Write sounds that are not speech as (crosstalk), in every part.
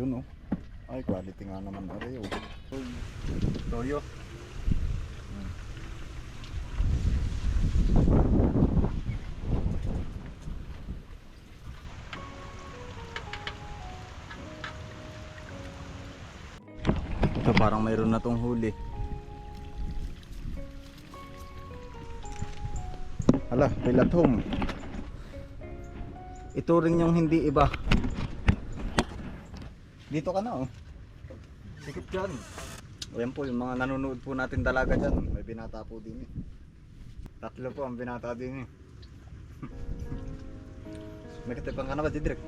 Yun oh. Ay, quality nga naman na rin oh. Toyo. Hmm. Ito parang mayroon na tong huli. Hala, pilathom. Ito rin yung hindi iba. Dito ka na oh. Sikip dyan. Ayan po, yung mga nanonood po natin dalaga dyan. May binata po din eh. Tatlo po ang binata din eh. (laughs) May katipang ka na ba, Didrik?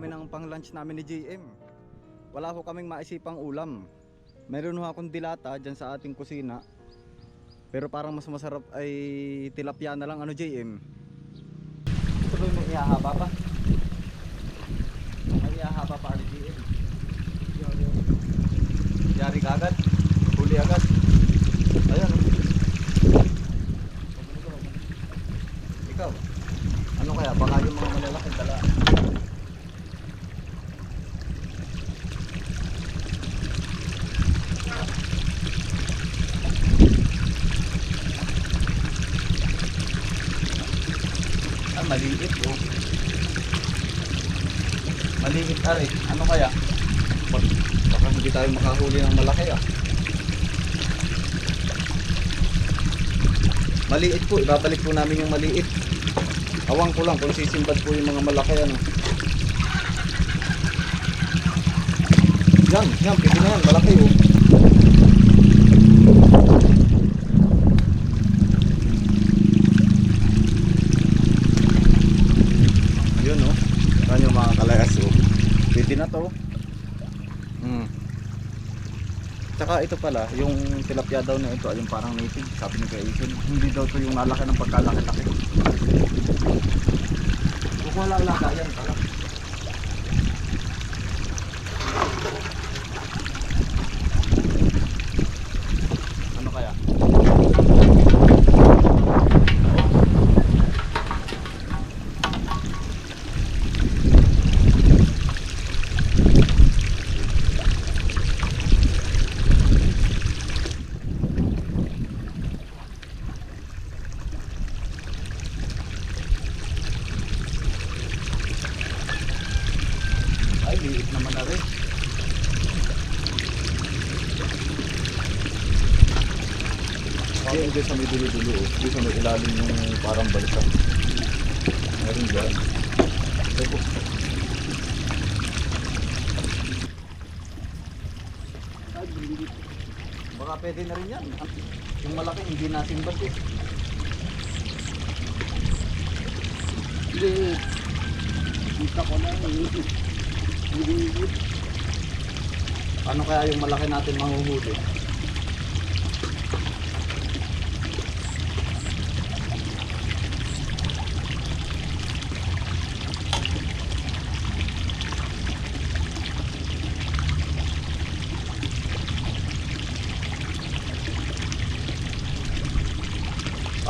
Kami ng pang lunch namin ni JM. Wala ko kaming maisipang ulam. Meron ho akong dilata dyan sa ating kusina. Pero parang mas masarap ay tilapia na lang ano JM. Yung may ihahaba pa? May ihahaba pa ano JM? Yari ka agad? Huli agad? Ayan. oh. Ikaw? Ano kaya? Baka yung mga malalaking dala. Ah, maliit oh. Maliit are. Ano kaya? Bak- Baka hindi tayo makahuli ng malaki ah. Maliit po, ibabalik po namin yung maliit. Awang ko lang kung sisimbad po yung mga malaki ano. Yan, yan, pwede na yan, malaki oh. Yun oh. Saan yung mga kalayas oh. Pwede na to. Hmm. Tsaka ito pala, yung tilapia daw na ito, ay yung parang native, sabi ni Kaisin. Hindi daw to yung nalaki ng pagkalaki-laki. Kung wala alaga yan pala. Ano kaya? Ay, liit naman na rin. Kaya hindi sa may dulo-dulo, oh. Hindi sa may ilalim yung parang balikan. Meron dyan. Po. Baka pwede na rin yan. Yung malaki hindi nasimbat eh. Hindi. Kita ko na. Hindi. Ano kaya yung malaki natin mahuhuli?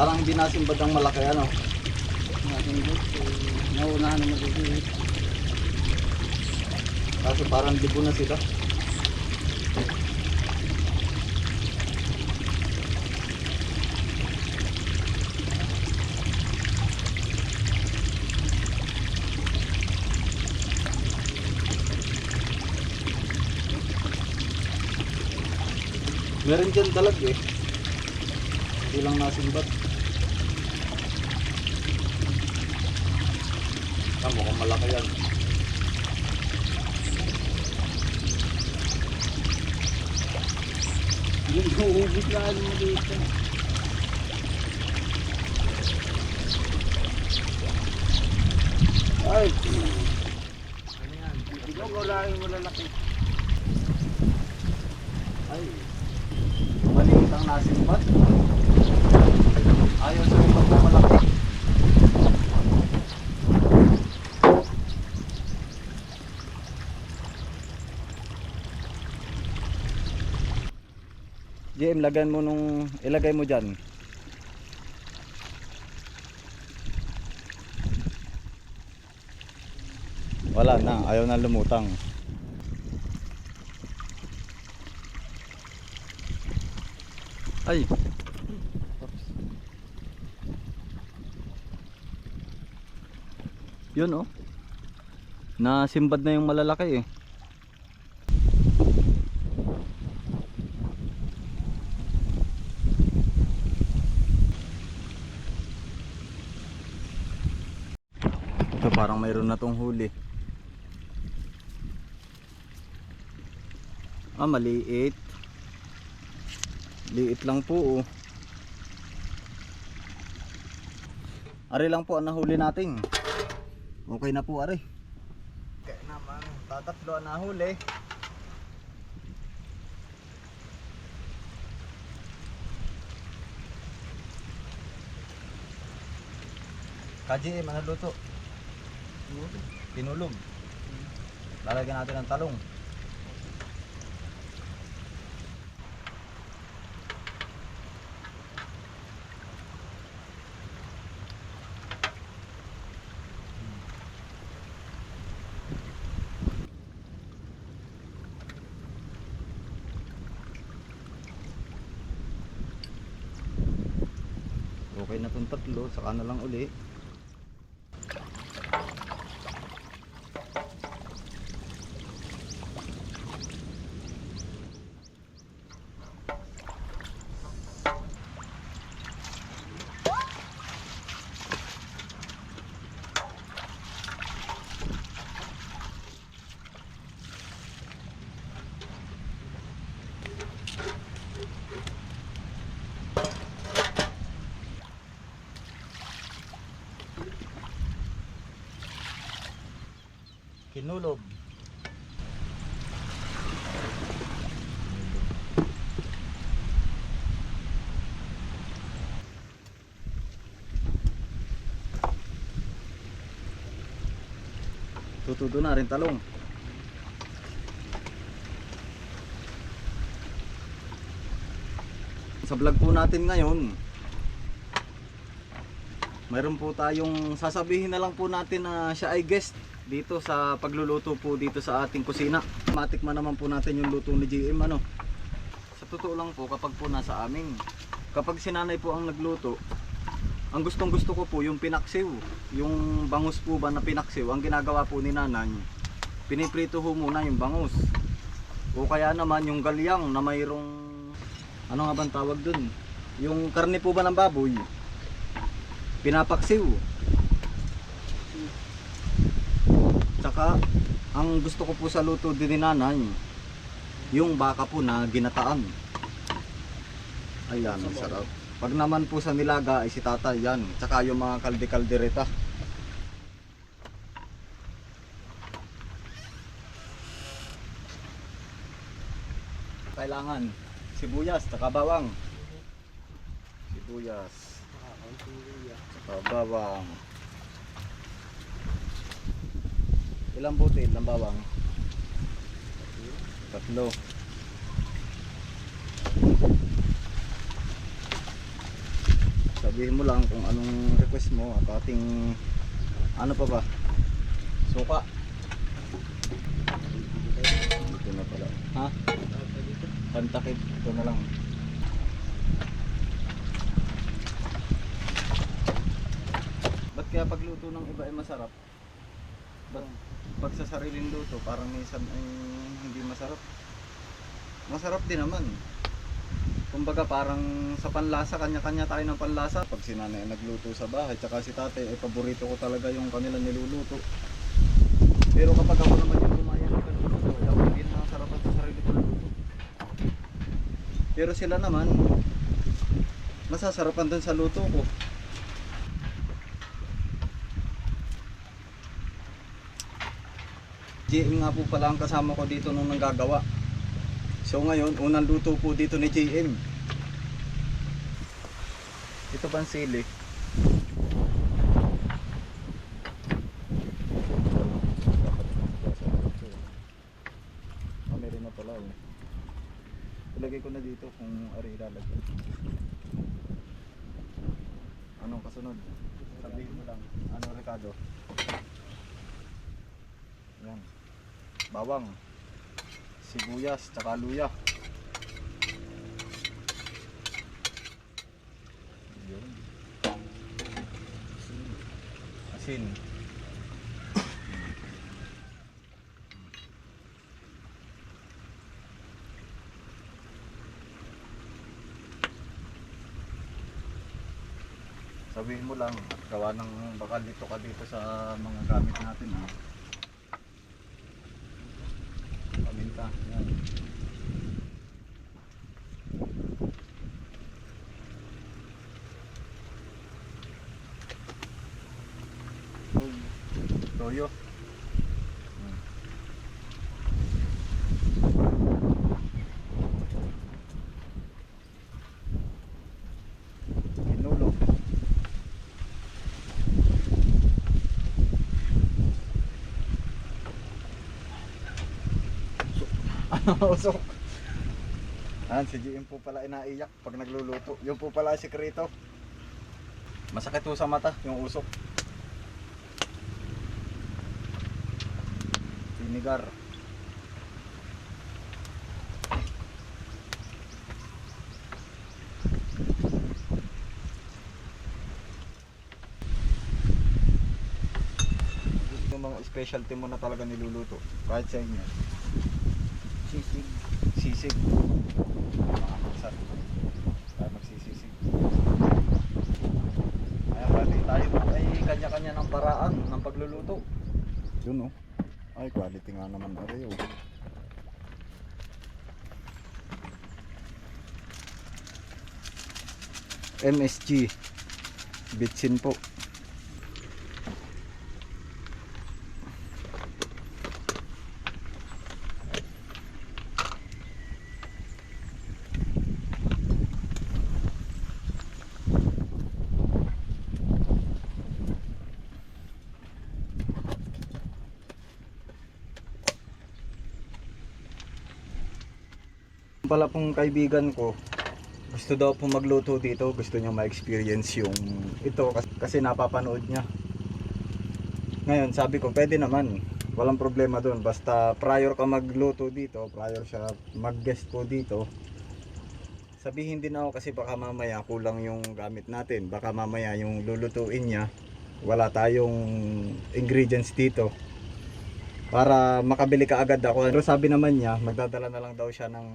Parang hindi nasimbad ang malaki ano. Gusto. Naunahan naman dito. Kasi parang libo na sila. Meron dyan dalag eh. Hindi lang nasimbat. Ah, mukhang malaki yan. Yung na ano mo dito. Ay. Ano yan? Ikaw wala yung malalaki. Ay, maliit ang nasimbat. GM, lagyan mo nung, ilagay mo dyan. Wala na, ayaw na lumutang. Ay. Yun oh. Nasimbad na yung malalaki eh. Ito parang mayroon na tong huli. Ah, maliit. Liit lang po oh. Ari lang po ang nahuli natin. Okay na po ari. Kaya naman, tatatlo ang nahuli. KGM, ano luto? Pinulog. Lalagyan natin ng talong. Okay na itong tatlo, saka na lang uli. Kinulog. Tutudo na rin talong. Sa vlog po natin ngayon, mayroon po tayong sasabihin na lang po natin na siya ay guest dito sa pagluluto po dito sa ating kusina. Matikman naman po natin yung luto ni GM ano. Sa totoo lang po kapag po nasa amin, kapag sinanay po ang nagluto, ang gustong gusto ko po yung pinaksiw, yung bangus po ba na pinaksiw, ang ginagawa po ni nanay, piniprito ho muna yung bangus. O kaya naman yung galyang na mayroong, ano nga bang tawag dun? Yung karne po ba ng baboy, pinapaksiw. Tsaka, ang gusto ko po sa luto din ni nanay, yung baka po na ginataan. Ayan, sarap. Pag naman po sa nilaga ay si tatay yan. Tsaka yung mga kalde-kaldereta. Kailangan sibuyas, tsaka bawang. Sibuyas, tsaka bawang. Ilang butil ng bawang? Tatlo. Sabihin mo lang kung anong request mo at ating ano pa ba? Suka. Ito na pala. Ha? Pantakip. Ito na lang. Ba't kaya pagluto ng iba ay masarap? Ba't pag sa sariling luto parang minsan ay hindi masarap? Masarap din naman. Kumbaga parang sa panlasa, kanya-kanya tayo ng panlasa. Pag si nanay nagluto sa bahay, tsaka si tatay, ay paborito ko talaga yung kanila niluluto. Pero kapag ako naman yung gumaya ng nagluluto, ay ako hindi na nasarapan sa sarili ko luto. Pero sila naman, masasarapan din sa luto ko. JM nga po pala ang kasama ko dito nung nanggagawa. So ngayon, unang luto po dito ni JM. Ito bang sili? Ah, meron na pala oh. Ilagay ko na dito. kung ari ilalagay. Anong kasunod? Sabihin mo lang. Ano Ricardo? Yan. Bawang. Sibuyas, tsaka luya. Asin. Sabihin mo lang, gawa ng bakal dito ka dito sa mga gamit natin. Ha? Paminta. Yan. Toyo. Hmm. Pinulo. Ano usok? Ayan, si GM po pala inaiyak pag nagluluto. Yung po pala si Krito. Masakit po sa mata yung usok. Vinegar. Yung mga specialty mo na talaga niluluto. Kahit sa inyo. Sisig. Sisig. Magsat. Tayo magsisisig. Ayan, bali tayo ay kanya-kanya ng paraan ng pagluluto. Yun oh. Ay, quality nga naman ari oh. MSG Bitsin po pala pong kaibigan ko gusto daw po magluto dito. Gusto niya ma-experience yung ito kasi, napapanood niya. Ngayon sabi ko pwede naman. Walang problema doon basta prior ka magluto dito prior siya mag-guest po dito. Sabihin din ako kasi baka mamaya kulang yung gamit natin. Baka mamaya yung lulutuin niya wala tayong ingredients dito para makabili ka agad ako. Pero sabi naman niya, magdadala na lang daw siya ng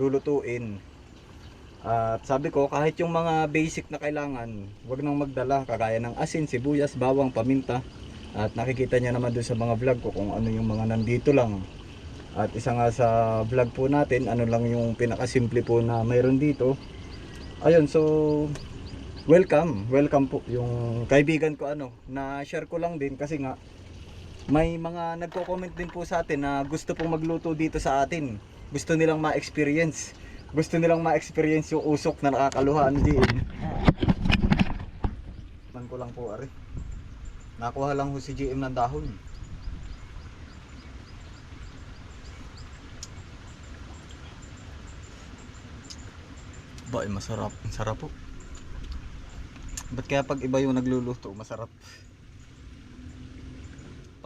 lulutuin. At sabi ko, kahit yung mga basic na kailangan, wag nang magdala. Kagaya ng asin, sibuyas, bawang, paminta. At nakikita niya naman doon sa mga vlog ko kung ano yung mga nandito lang. At isa nga sa vlog po natin, ano lang yung pinakasimple po na mayroon dito. Ayun, so welcome, welcome po yung kaibigan ko ano, na share ko lang din kasi nga may mga nagko-comment din po sa atin na gusto pong magluto dito sa atin. Gusto nilang ma-experience. Gusto nilang ma-experience yung usok na nakakaluhaan din. Man ko lang po ari. Nakuha lang ho si GM ng dahon. Ba, eh, masarap. Ang sarap po. Ba't kaya pag iba yung nagluluto, masarap?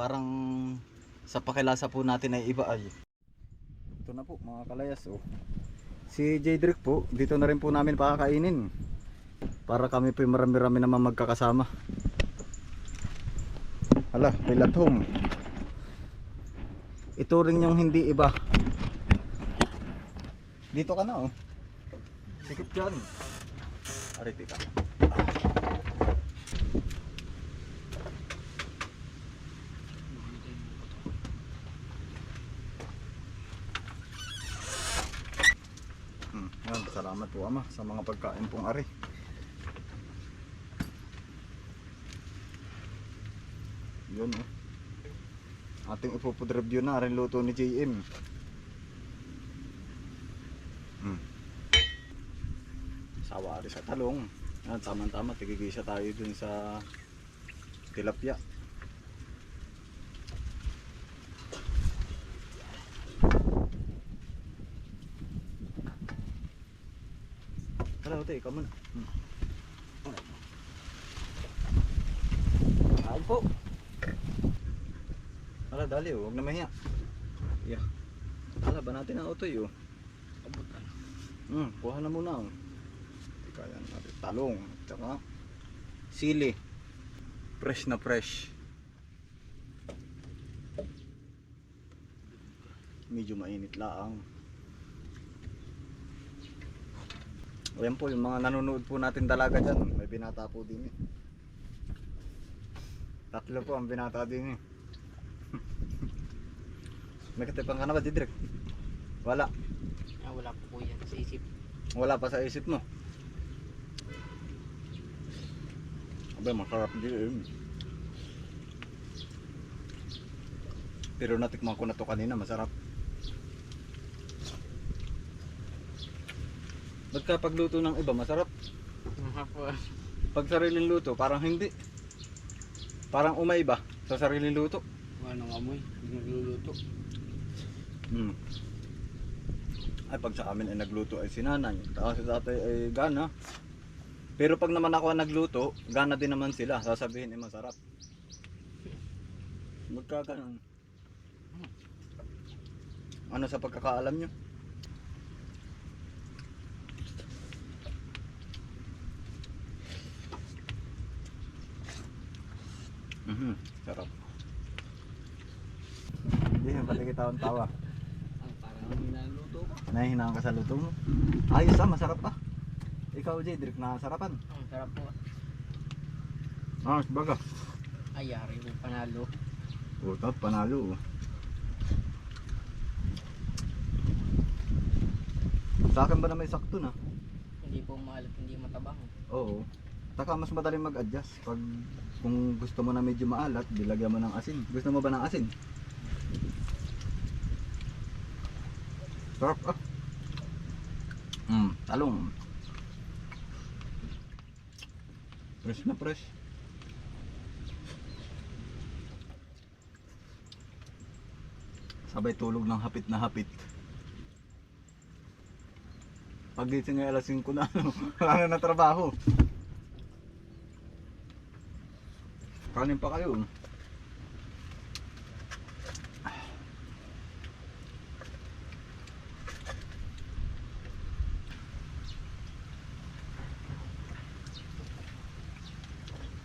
Parang sa pakilasa po natin ay iba ay. Ito na po mga kalayas oh. si J-Drick po dito na rin po namin pakakainin. Para kami po marami-rami naman magkakasama. Hala lathong ito rin yung hindi iba. Dito ka na oh. Sikit dyan. Ariti ka Hmm, yan, salamat po ama sa mga pagkain pong ari. Yun oh. Ating ipofood review na rin luto ni JM. Hmm. Sawari sa talong. Yan, tama-tama tigigisa tayo dun sa tilapia. Otoy, ikaw muna. Hmm. Kain po. Ala, dali oh. Huwag na mahiya. Yeah. Ala, ba natin ang Otoy oh. Kabutan. Hmm, kuha na muna oh. Teka yan natin. Talong. Tsaka sili. Fresh na fresh. Medyo mainit laang. Ayan po, yung mga nanonood po natin dalaga dyan. May binata po din eh. Tatlo po ang binata din eh. (laughs) May katipang ka na ba, Didrik? Wala. Ah, wala po po yan sa isip. Wala pa sa isip mo. Abay, masarap din. Pero natikman ko na to kanina, masarap. Ba't ka pagluto ng iba, masarap? Pag sariling luto, parang hindi. Parang umay ba sa sariling luto? Anong amoy? Nagluluto. Hmm. Ay, pag sa amin ay nagluto ay sinanay. Tapos si tatay ay gana. Pero pag naman ako ang nagluto, gana din naman sila. Sasabihin ay masarap. Magkaganon. Ano sa pagkakaalam nyo? Mhm, sarap. Hindi, pati kita ang tawa. Nahihinaan ka sa luto mo. Ayos ah, masarap ah. Ikaw, Jay, direct na sarapan. Ang sarap po. Ah, baga. Ay, yari mo panalo. Utot, panalo. oh. Sa akin ba na may sakto na? Hindi po maalat, hindi matabang. Oo. Taka mas madaling mag-adjust pag kung gusto mo na medyo maalat, bilagyan mo ng asin. Gusto mo ba ng asin? Sarap ah. Mm, talong. Fresh na fresh. Sabay tulog ng hapit na hapit. Pagising ay alas 5 na ano, (laughs) wala na na trabaho. Kanin pa kayo.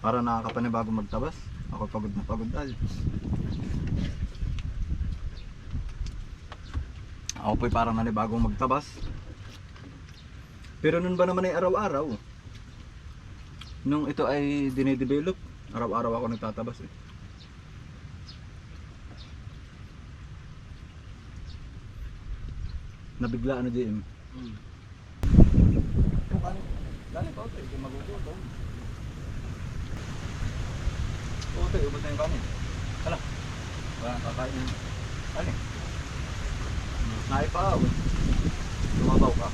Para nakakapanibago magtabas. Ako pagod na pagod dahil. Ako po'y parang nanibagong magtabas. Pero nun ba naman ay araw-araw? Nung ito ay dinedevelop, Araw-araw ako nagtatabas eh. Nabigla ano din. Hmm. Dali pa ito, hindi magugulo ito. Oo, ito, ubod na yung kanin. Hala, parang kakain yun. Ano? Naipa, ubaw. Lumabaw ka.